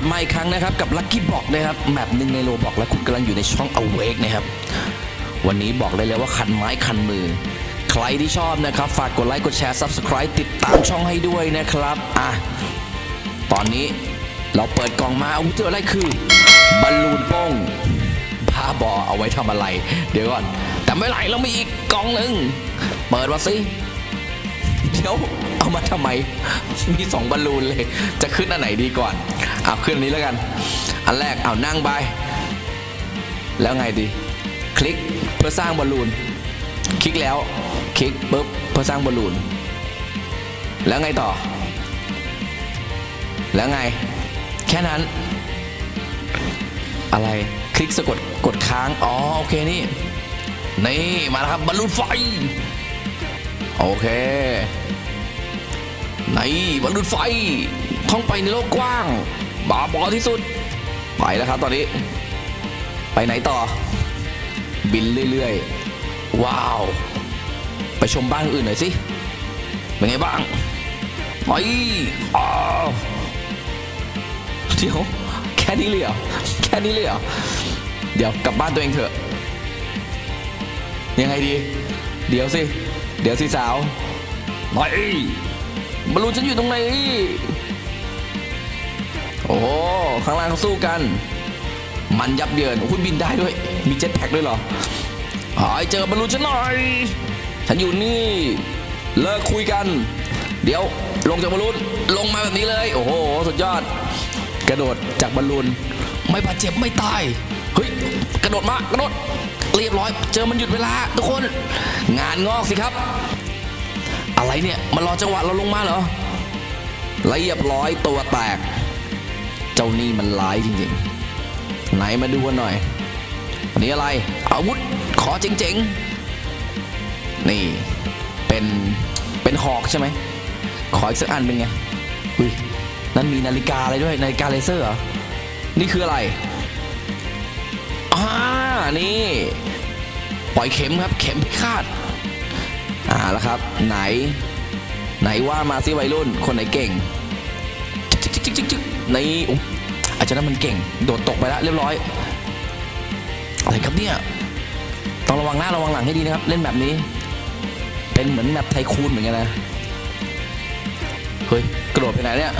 ลับมาอีกครั้งนะครับ กับ Lucky Block นะครับแมปหนึ่งในโลบอกและคุณกำลังอยู่ในช่อง Awake นะครับ วันนี้บอกเลยเลยว่าคันไม้คันมือ ใครที่ชอบนะครับ ฝากกดไลค์กดแชร์ Subscribe ติดตามช่องให้ด้วยนะครับอะตอนนี้เราเปิดกล่องมาอาวุธเจออะไรคือบอลลูนโป้งบ้าบอเอาไว้ทำอะไร เดี๋ยวก่อน แต่ไม่ไหลเรามีอีกกล่องหนึ่งเปิดมาสิเดี๋ยวเอามาทำไม มีสองบอลลูนเลย จะขึ้นอันไหนดีก่อน อาขึ้นอันนี้แล้วกัน อันแรกเอานั่งไป แล้วไงดี คลิกเพื่อสร้างบอลลูน คลิกแล้ว คลิกปุ๊บเพื่อสร้างบอลลูน แล้วไงต่อ แล้วไง แค่นั้น อะไร คลิกสะกด กดค้าง อ๋อ โอเคนี่ นี่ มาแล้วครับบอลลูนไฟ โอเคในบอลลูนไฟท่องไปในโลกกว้าง บาบอที่สุด ไปแล้วครับตอนนี้ ไปไหนต่อ บินเรื่อยๆ ว้าว ไปชมบ้านอื่นหน่อยสิ เป็นไงบ้างไปอ้าวเดี๋ยวแค่นี้เลยเหรอแค่นี้เลยเหรอเดี๋ยวกลับบ้านตัวเองเถอะ ยังไงดี เดี๋ยวสิ เดี๋ยวสิสาวไปบอลลูนฉันอยู่ตรงไหน โอ้โหข้างล่างสู้กัน มันยับเยินโอ้คุณบินได้ด้วย มีเจ็ตแพ็กด้วยเหรอหายเจอบอลลูนฉันหน่อย ฉันอยู่นี่ เลิกคุยกัน เดี๋ยวลงจากบอลลูนลงมาแบบนี้เลย โอ้โห สุดยอด กระโดดจากบอลลูนไม่บาดเจ็บไม่ตาย เฮ้ย กระโดดมากระโดด เรียบร้อย เจอมันหยุดเวลา ทุกคน งานงอกสิครับ อะไรเนี่ย มันรอจังหวะเราลงมาเหรอเรียบร้อยตัวแตก จ้านี่มันร้ายจริงๆ ไหนมาดูกันหน่อยอันนี้อะไร อาวุธขอเจ๋งๆ นี่เป็นเป็นหอกใช่ไหม ขออีกสักอันเป็นไงอุ้ยนั่นมีนาฬิกาอะไรด้วย นาฬิกาเลเซอร์เหรอ นี่คืออะไรอ่านี่ ปล่อยเข็มครับ เข็มพิฆาตอ่าแล้วครับ ไหน ไหนว่ามาสิวัยรุ่น คนไหนเก่งจึ๊กจึ๊กจึ๊กจึ๊กจึ๊กนี่ อาจจะนั้นมันเก่ง โดดตกไปแล้วเรียบร้อยอะไรครับเนี่ยต้องระวังหน้าระวังหลังให้ดีนะครับ เล่นแบบนี้ เป็นเหมือนแบบไทคูนเหมือนกันนะเฮ้ยกระโดดไปไหนเนี่ย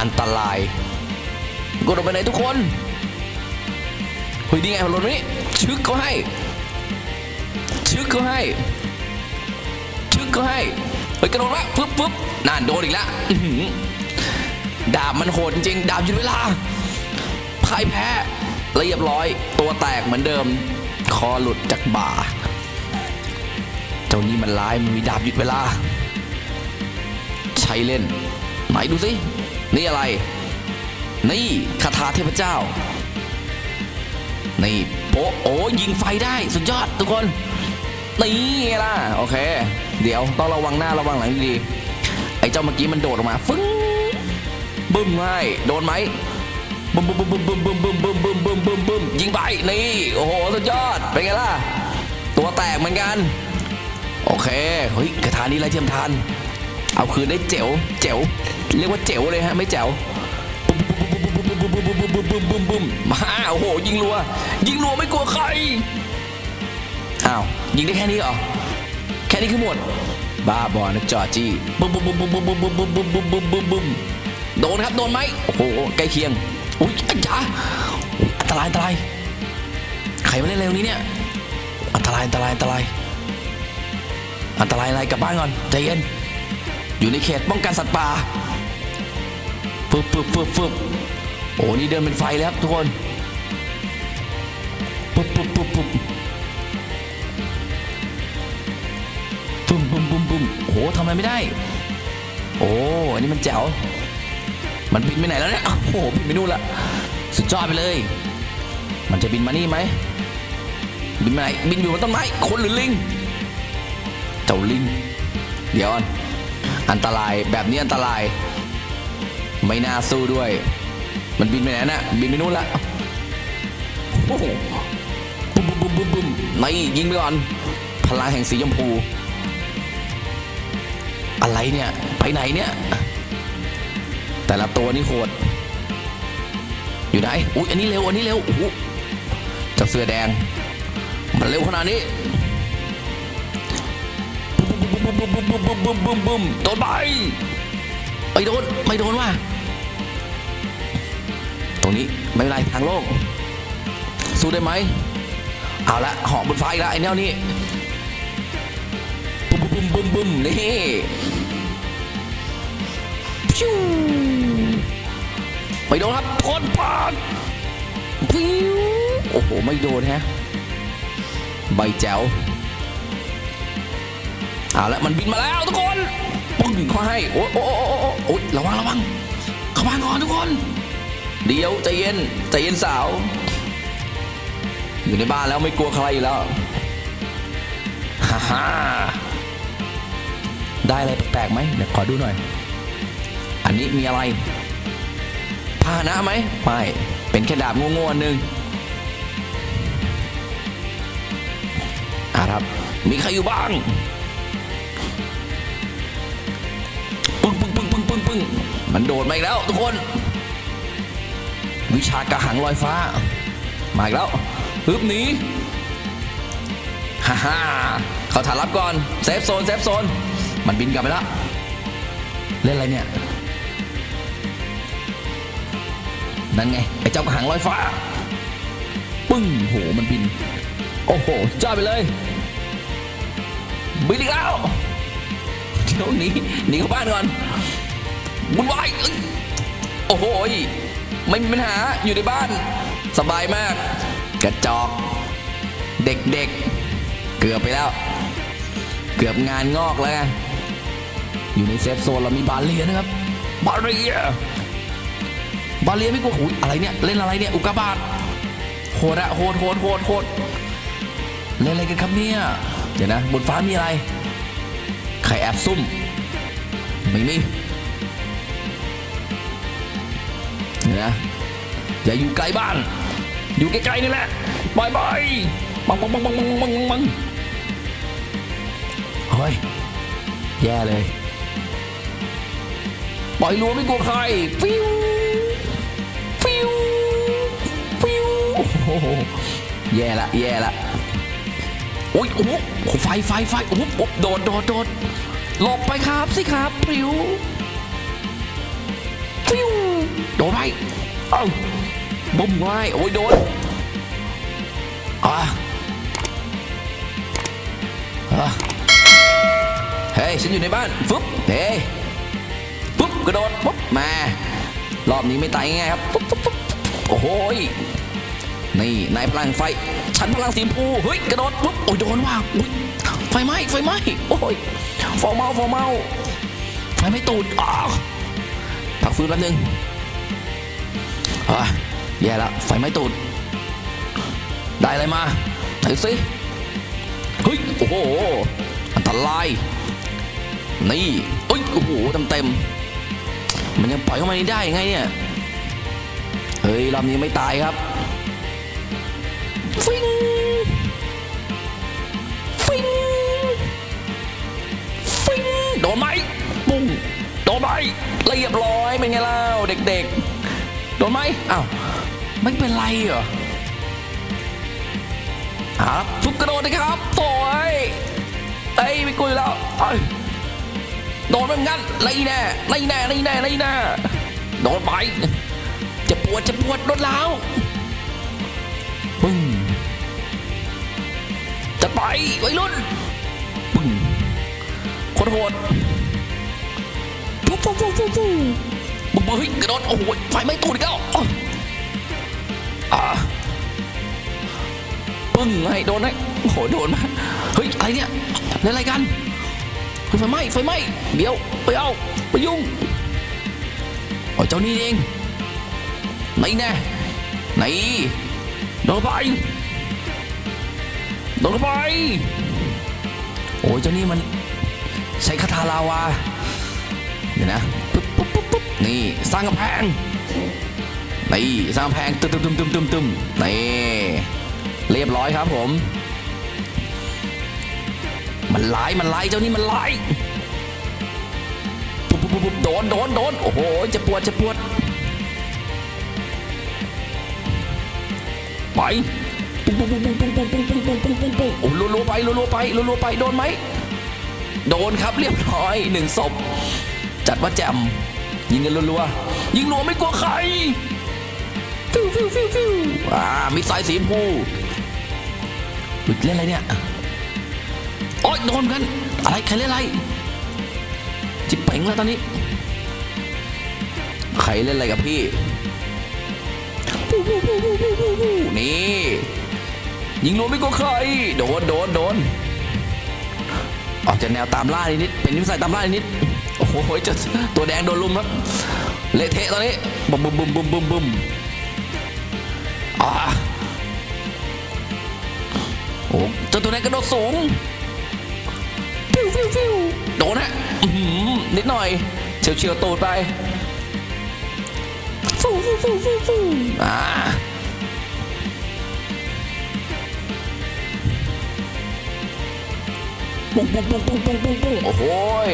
อันตรายกระโดดไปไหนทุกคนเฮ้ยดีไงมันลงนี้ชึกเขาให้ ชึกเขาให้ ชึกเขาให้เฮ้ยกระโดดมาปึ๊บปึ๊บนั่นโดนอีกแล้ว ดาบมันโหดจริง ดาบหยุดเวลาพ่ายแพ้เรียบร้อย ตัวแตกเหมือนเดิม คอหลุดจากบ่า เจ้านี่มันร้ายมันมีดาบหยุดเวลา ใช้เล่น ไหนดูสิ นี่อะไร นี่คาถาเทพเจ้า นี่โป๊ะโอ้ยิงไฟได้สุดยอดทุกคนนี่ล่ะ โอเค เดี๋ยวต้องระวังหน้าระวังหลังดีๆไอ้เจ้าเมื่อกี้มันโดดออกมา ฟึ้ง บึ้มให้โดนไหมบึ้มบึ้มบึ้มบึ้มบึ้มบึ้มบึ้มบึ้มบึ้มบึ้มบึ้มยิงไปนี่โอ้โหสุดยอดเป็นไงล่ะตัวแตกเหมือนกัน โอเคเฮ้ยกระทานี้ไรเทียมทาน เอาคืนได้เจ๋วเจ๋วเรียกว่าเจ๋วเลยฮะไม่แจ๋วบึ้มบึ้มบึ้มบึมบึมบึมบึมบึ้มมาโอ้โหยิงรัว ยิงรัวไม่กลัวใครอ้าวยิงได้แค่นี้เหรอแค่นี้คือหมดบ้าบอนะจอจี้บึ้มบึ้มบึ้มบึ้มบึ้มบึ้มบึ้มบึ้มบึ้มบึ้มบึ้มบึ้ม โดนครับโดนไหมโอ้โหใกล้เคียงอุ้ยอันจ๋าอันตรายอันตรายใครมาเล่นเร็วนี้เนี่ยอันตรายอันตรายอันตรายอันตรายอะไรกลับบ้านก่อนใจเย็นอยู่ในเขตป้องกันสัตว์ป่าฟึบฟึบฟึบฟึบโอ้นี่เดินเป็นไฟแล้วครับทุกคนปุ๊บปุ๊บปุ๊บปุ๊บปุ้มปุ้มปุ้มปุ้มโอ้โหทำอะไรไม่ได้ โอ้อันนี้มันแจ๋ว มันบินไปไหนแล้วเนี่ย โอ้โห บินไปนู่นละ สุดยอดไปเลย มันจะบินมานี่ไหม บินไปไหน บินอยู่บนต้นไม้ คนหรือลิง เจ้าลิง เดี๋ยวอนอันตราย แบบนี้อันตราย ไม่น่าสู้ด้วย มันบินไปไหนน่ะบินไปนู่นละโอ้โหปุ้มปุ้มปุ้มปุ้มปุ้มไหนยิงไปก่อน พลังแห่งสีชมพู อะไรเนี่ย ไปไหนเนี่ย แต่ละตัวนี่โหด อยู่ไหนอุ้ยอันนี้เร็ว อันนี้เร็วโอ้โหจ้าเสื้อแดง มันเร็วขนาดนี้บึ้มบึ้มบึ้มบึ้มบึ้มบึ้มบึ้มบึ้มโดนไปไม่โดนไม่โดนว่ะตรงนี้ไม่เป็นไรทางโลก สู้ได้ไหมเอาละหอกบนฟ้าอีกแล้วไอ้แนวนี้บึ้มบึ้มบึ้มบึ้มนี่ ไม่โดนครับคนปาดฟิวโอ้โห ไม่โดนฮะ ใบแจ๋วเอาละมันบินมาแล้วทุกคนปึ้งเขาให้ โอ้โอ้โอ้โอ้โอ้โอ้ยระวังระวังเข้ามาก่อนทุกคน เดี๋ยวใจเย็นใจเย็นสาว อยู่ในบ้านแล้วไม่กลัวใครอยู่แล้วฮ่าฮ่าได้อะไรแปลกๆไหมเดี๋ยวขอดูหน่อยอั นนี้มีอะไรพาหนะไหมไม่เป็นแค่ดาบโง่ๆนหนึ่งอะครับ มีใครอยู่บ้างปึ้งปึ้งปึ้งปึ้งปึ้งปึ้งมันโดดมาอีกแล้วทุกคน วิชากระหังลอยฟ้า มาอีกแล้วฮึบหนีฮ่าฮ่าเขาฐานรับก่อนเซฟโซนเซฟโซนมันบินกลับไปแล้วเล่นอะไรเนี่ย นั่นไงไอ้เจ้ากระหังลอยฟ้า ปึ้งโหมันบิน โอ้โหจ้าไปเลยบินอีกแล้วเดี๋ยวหนีหนีเข้าบ้านก่อนบุญวายโอ้โหยไม่มีปัญหาอยู่ในบ้าน สบายมาก กระจอก เด็กๆเกือบไปแล้ว เกือบงานงอกแล้วไงอยู่ในเซฟโซนเรามีบาเลียนะครับ บาเลีย บาเลียไม่กลัวอุ้ยอะไรเนี่ยเล่นอะไรเนี่ยอุกาบาตโหดอะโหดโหดโหดโหดเล่นอะไรกันครับเนี่ยเดี๋ยวนะบนฟ้ามีอะไรใครแอบซุ่มไม่มีเดี๋ยวนะอย่าอยู่ไกลบ้าน อยู่ใกล้ๆนี่แหละบายบายบังบังบังบังบังบังบังเฮ้ยแย่เลย ปล่อยลัวไม่กลัวใครฟิว โอ้โหแย่ละแย่ละโอ้ยโอ้โหไฟไฟไฟโอ้โหโดดโดดโดดหลบไปครับสิครับพริ้วพริ้วโดดไปเอ้าบุ้มไว้โอ้ยโดนอะอะเฮ้ยฉันอยู่ในบ้านฟึบเฮ้ยปุ๊บกระโดดปุ๊บมา รอบนี้ไม่ตายง่ายครับปุ๊บปุ๊บปุ๊บโอ้โหย นี่นายพลังไฟ ฉันพลังสีชมพูเฮ้ยกระโดดปุ๊บโอ้ยโดนว่ะอุ้ยไฟไหม้ไฟไหม้โอ้ยฟอร์เมาฟอร์เมาไฟไหม้ตูดอ้าวพักฟื้นแป๊บนึงอะแย่ละไฟไหม้ตูด ได้อะไรมาไหนสิเฮ้ยโอ้โหอันตรายนี่เอ้ยโอ้โหเต็มเต็มมันยังปล่อยเข้ามาได้ยังไงเนี่ยเฮ้ยรอบนี้ไม่ตายครับ ฟิงฟิงฟิงโดนไหมปุ้งโดนไหมเรียบร้อยเป็นไงเล่าเด็กๆ โดนไหมอ้าวไม่เป็นไรเหรอครับฟุบกระโดดนะครับโถ่อ้ยเอ้ยไม่กุยแล้วโดนเหมือนกันไล่แน่ไล่แน่ไล่แน่ไล่แน่โดนไปจะปวดจะปวดโดนแล้วปึ้ง ไปวัยรุ่นปึ้งโคตรโหดปุ๊บปุ๊บปุ๊บปุ๊บปุ๊บบึ้งเฮ้ยกระโดดโอ้โหไฟไหม้ตูดอีกแล้วอ้าวอ่าปึ้งให้โดนให้โอ้โหโดนมาเฮ้ยอะไรเนี่ยเล่นอะไรกันไฟไหม้ไฟไหม้เดี๋ยวไปเอาไปยุ่งโอ้เจ้านี่เองไหนแน่ไหนโดนไป โดนเข้าไป โอ้ยเจ้านี่มันใช้คาถาลาวา เดี๋ยวนะปุ๊บปุ๊บปุ๊บปุ๊บนี่ สร้างกำแพง นี่ สร้างกำแพงตึมตึมตึมตึมตึมตึมนี่ เรียบร้อยครับผม มันไล่มันไล่เจ้านี่มันไล่ปุ๊บปุ๊บปุ๊บปุ๊บโดนโดนโดนโอ้โหเจะปวดเจะปวด ไป ปุ้งปุ้งปุ้งปุ้งปุ้งปุ้งปุ้งปุ้งปุ้งปุ้งปุ้งปุ้งโอ้รัวๆไปรัวๆไปรัวๆไปโดนไหมโดนครับเรียบร้อยหนึ่งศพจัดว่าแจมยิงกันรัวๆยิงรัวไม่กลัวใครฟิวฟิวฟิวฟิวอ่ามีสายสีชมพูเล่นอะไรเนี่ยโอ๊ยโดนกันอะไรใครเล่นอะไรจิบเป่งแล้วตอนนี้ใครเล่นอะไรกับพี่นี่ ยิงรวมไม่กลัวใคร โดนโดนโดนออกจากแนวตามล่านิดเป็นนิสัยตามล่านิดโอ้โหจะตัวแดงโดนลุมครับเละเทะตอนนี้บุมบุมบุมบุมบุมบุมอ่าโอ้เจ้าตัวแดงกระโดดสูงฟิวฟิวฟิวโดนฮะนิดหน่อยเฉียวเฉียวตูดไปฟูฟูฟูฟูฟูอ่า ปุ้งปุ้งปุ้งปุ้งปุ้งปุ้งปุ้งโอ้โหย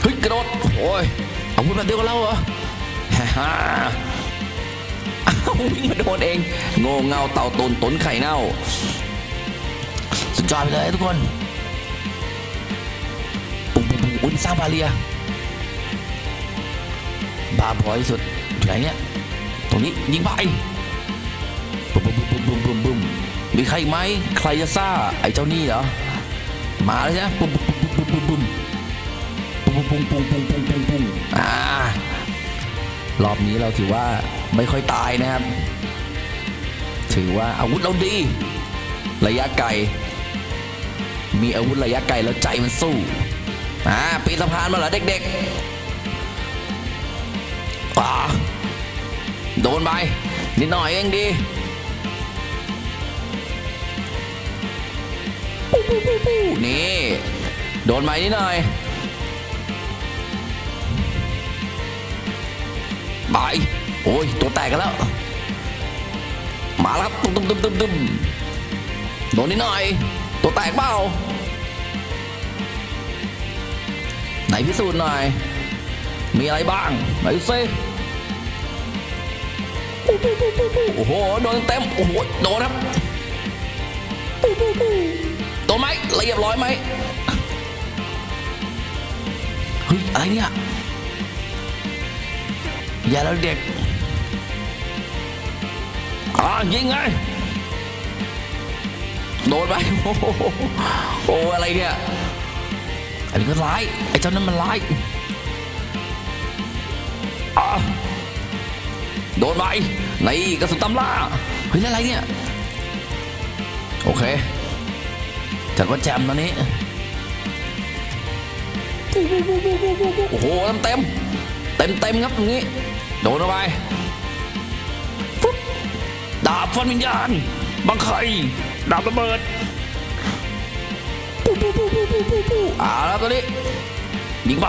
เฮ้ยกระโดดโอ้ยเอาวุธแบบเดียวกับเราเหรอฮ่าวิ่งมาโดนเองโง่เงาเต่าตนตนไข่เน่าสุดยอดไปเลยทุกคนปุ้งปุ้งปุ้งอุ้ยสร้างบาเรียบาบอยสุดอยู่ไหนเนี่ยตรงนี้ยิงไป บุ้มบุ้มบุ้มบุ้มบุ้มบุ้มมีใครไหมใครจะซ่าไอ้เจ้านี่เหรอมาแล้วใช่ไหมบุ้มบุ้มบุ้มบุ้มบุ้มบุ้มบุ้มบุ้มบุ้มบุ้มบุ้มบุ้มบุมอ่ารอบนี้เราถือว่าไม่ค่อยตายนะครับ ถือว่าอาวุธเราดี ระยะไกล มีอาวุธระยะไกลแล้วใจมันสู้อ่าปีนสะพานมาเหรอเด็กๆป่าโดนไปนิดหน่อยเองดี นี่ โดนไปนิดหน่อยไปโอ้ย ตัวแตกกันแล้ว มาแล้วครับตุ้มตุ้มตุ้มตุ้มตุ้มโดนนิดหน่อย ตัวแตกเปล่าไหนพิสูจน์หน่อย มีอะไรบ้าง ไหนดูซิโอ้โห โดนเต็ม โอ้โห โดนครับ โดนไหมเรียบร้อยไหมเฮ้ยอะไรเนี่ยอย่าแล้วเด็กอ่ายิงไงโดนไปโอ้โหโอ้อะไรเนี่ยอันนี้ก็ร้ายไอ้เจ้านั้นมันร้ายอะโดนไปในกระสุนตำล่าเฮ้ยอะไรเนี่ย โอเค จัดว่าแจมตอนนี้โอ้โหเต็มเต็มเต็มๆครับตรงนี้ โดนเข้าไปดาบฟันวิญญาณบังไคดาบระเบิดอ่าแล้วตอนนี้ยิงไป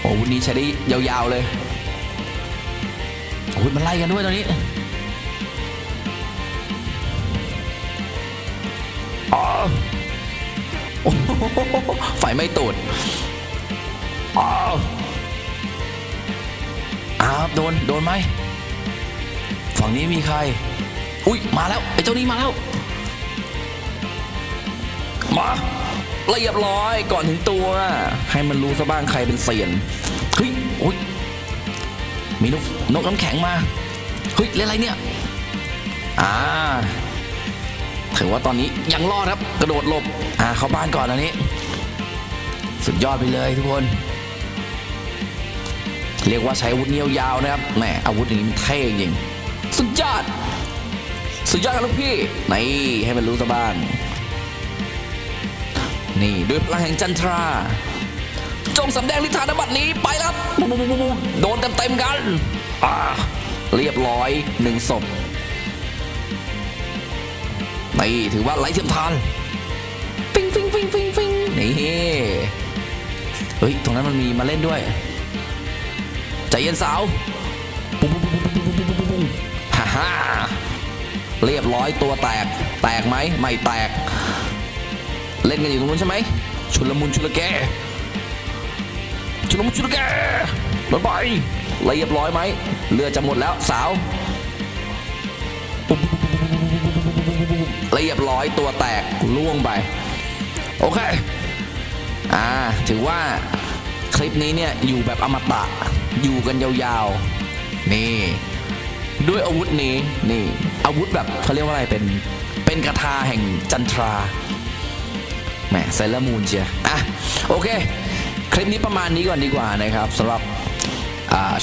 โอ้วันนี้ใช้ได้ยาวๆเลยโอ้ยมันไล่กันด้วยตอนนี้อ๋อโอ้ ไฟไม่ตูดอ๋ออ้าวโดน โดนไหม ฝั่งนี้มีใคร อุ้ยมาแล้วไอ้เจ้านี้มาแล้ว มาเรียบร้อยก่อนถึงตัว ให้มันรู้ซะบ้างใครเป็นเซียนเฮ้ยโอ้ยมีนกนกน้ำแข็งมาเฮ้ยเล่นอะไรเนี่ย อ่า ถือว่าตอนนี้ยังรอดครับ กระโดดหลบอ่าเข้าบ้านก่อนอันนี้ สุดยอดไปเลยทุกคน เรียกว่าใช้อาวุธเนียวยาวนะครับแหมอาวุธอย่างนี้มันเท่จริงสุดยอด สุดยอดครับลูกพี่นี่ให้มันรู้ซะบ้างนี่ด้วยพลังแห่งจันทรา จงสำแดงลิทานบัตรนี้ไปแล้วปุ๊บปุ๊บปุ๊บปุ๊บโดนเต็มๆกันอ่าเรียบร้อยหนึ่งศพ นี่ถือว่าไร้เทียมทานฟิงฟิงฟิงฟิงฟิงนี่เฮ้ยตรงนั้นมันมีมาเล่นด้วยใจเย็นสาวปุ๊บปุ๊บปุ๊บปุ๊บปุ๊บปุ๊บปุ๊บปุ๊บฮ่าฮ่าเรียบร้อยตัวแตกแตกไหมไม่แตก เล่นกันอยู่ตรงนู้นใช่ไหมชุลมุนชุลแกชุลมุนชุลแกโดนไปเรียบร้อยไหมเลือดจะหมดแล้วสาว เรียบร้อยตัวแตกล่วงไป โอเค อ่า ถือว่าคลิปนี้เนี่ยอยู่แบบอมตะ อยู่กันยาวๆ นี่ ด้วยอาวุธนี้ นี่ อาวุธแบบเขาเรียกว่าอะไรเป็น เป็นกระทาแห่งจันทราแหมไซเลอร์มูนเชียอะ โอเค คลิปนี้ประมาณนี้ก่อนดีกว่านะครับสำหรับ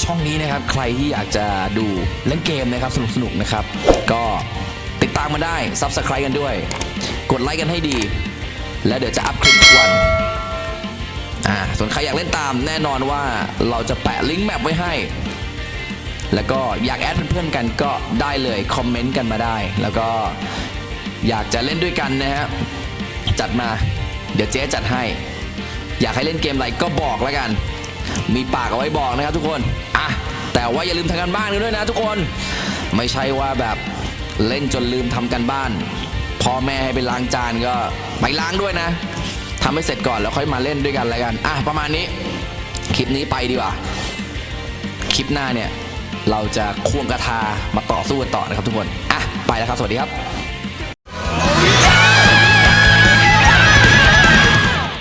ช่องนี้นะครับ ใครที่อยากจะดูเล่นเกมนะครับ สนุกๆนะครับ ก็ ติดตามมาได้ Subscribe กันด้วย กดไลค์กันให้ดี แล้วเดี๋ยวจะอัพคลิปทุกวันอ่าส่วนใครอยากเล่นตามแน่นอนว่าเราจะแปะลิงก์แมปไว้ให้ แล้วก็อยากแอดเพื่อนๆกันก็ได้เลยคอมเมนต์กันมาได้ แล้วก็อยากจะเล่นด้วยกันนะฮะจัดมา เดี๋ยวเจ๊จัดให้ อยากให้เล่นเกมอะไรก็บอกแล้วกัน มีปากเอาไว้บอกนะครับทุกคนอะแต่ว่าอย่าลืมทำกันบ้านกันด้วยนะทุกคน ไม่ใช่ว่าแบบ เล่นจนลืมทำกันบ้านพ่อแม่ให้ไปล้างจานก็ไปล้างด้วยนะทำให้เสร็จก่อนแล้วค่อยมาเล่นด้วยกันแล้วกันอะประมาณนี้ คลิปนี้ไปดีกว่า คลิปหน้าเนี่ย เราจะควงกระทามาต่อสู้กันต่อนะครับทุกคน อะ ไปแล้วครับ สวัสดีครับ